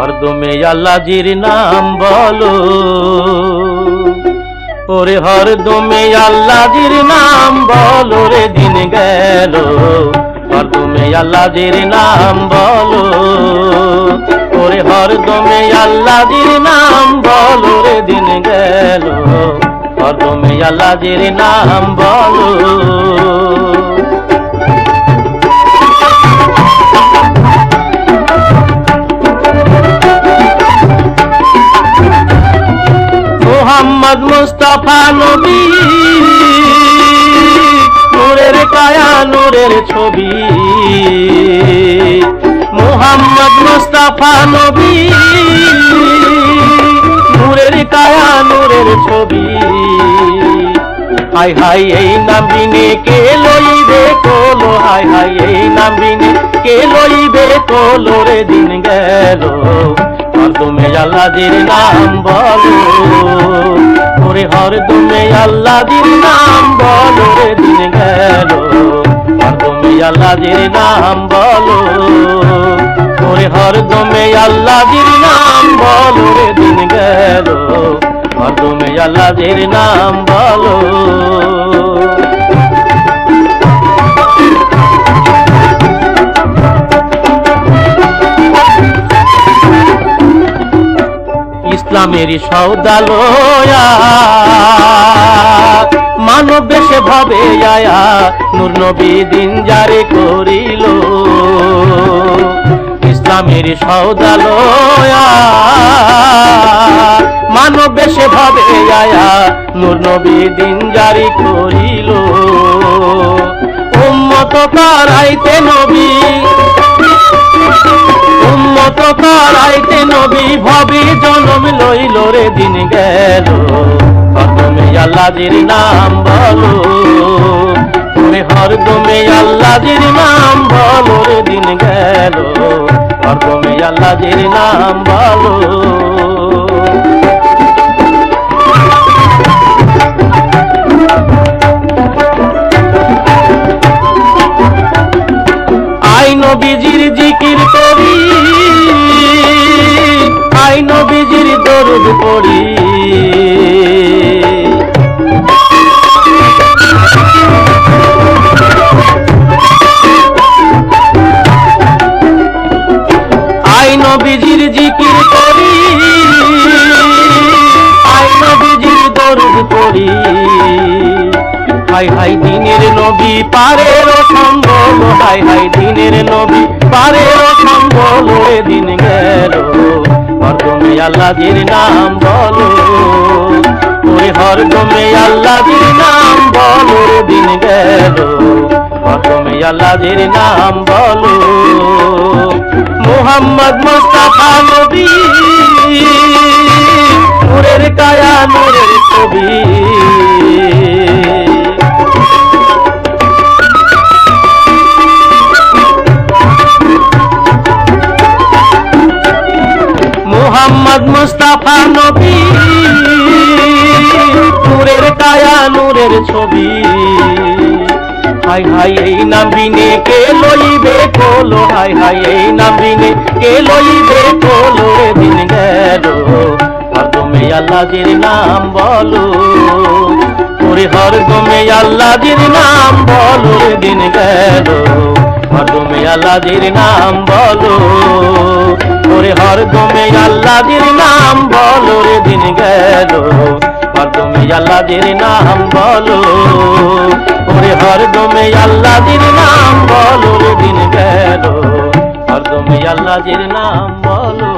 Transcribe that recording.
হরদমে আল্লাজির নাম বলো। ওরে হরদমে আল্লাজির নাম বলো রে দিন গেল। হরদমে আল্লাজির নাম বলো। ওরে হরদমে আল্লাজির নাম বলো রে দিন গেল। হরদমে আল্লাজির নাম বলো। মোহাম্মদ মুস্তাফা নবী। নূরের কায়া, নূরের ছবি। মোহাম্মদ মুস্তাফা নবী। নূরের কায়া, নূরের ছবি। হাই হাই, এই নাম বিনে কে লইবে কোলো? হাই হাই, এই নাম বিনে কে লইবে কোলো? রে দিন গেল তুমি আল্লাদির নাম বলো। ওরে হরদমে আল্লাদির নাম বলো রে দিন গেল। হরদমে আল্লাদির নাম বলো। ওরে হরদমে আল্লাদির নাম বলো রে দিন গেল। হরদমে আল্লাদির নাম বলো। ইসলামের সৌদালয়া মানব বেশে ভাবে আয়া, নূর নবী দিন জারে করিল। ইসলামের সৌদালয়া মানব বেশে ভাবে আয়া, নূর নবী দিন জারি করিল। উম্মত তারাইতে নবী, উম্মত করাইতে নবী, ভাবি জনম লইল রে দিন গেল। হরদমে আল্লাহজির নাম বলো। তুমি হরদমে আল্লাহজির নাম বলো, রে দিন গেল। হরদমে আল্লাহজির নাম বলো। আই নবীজির জিকির করি, আই নবীজির দরুদ পড়ি। পড়ি হাই হাই, দিনের নবী পারের সম্বল। হাই হাই, দিনের নবী পারের সম্বল। দিন গেল হরদমে আল্লাহজির নাম বলো। ওরে হরদমে আল্লাহজির নাম বলো দিন গেল হরদমে আল্লাহজির নাম বলো। মোহাম্মদ মুস্তাফা নবী, নূরের কায়া, নূরের ছবি। মোহাম্মদ মুস্তাফা নবী। নূরের কায়া নূরের ছবি। হাই হাই, এই নামিনে কে লইবে কোলো? হাই হাই, এই নামিনে কে লইবে কোলো? দিন গেল হরদমে আল্লাহজির নাম বলো। ওরে হরদমে আল্লাহজির নাম বলো। দিন গেল হরদমে আল্লাদির নাম বলো। ওরে হরদমে আল্লাদির নাম বলো রে দিন গেল। হরদমে আল্লাদির নাম বলো। ওরে হরদমে আল্লাদির নাম বলো রে দিন গেল। হরদমে আল্লাদির নাম বলো।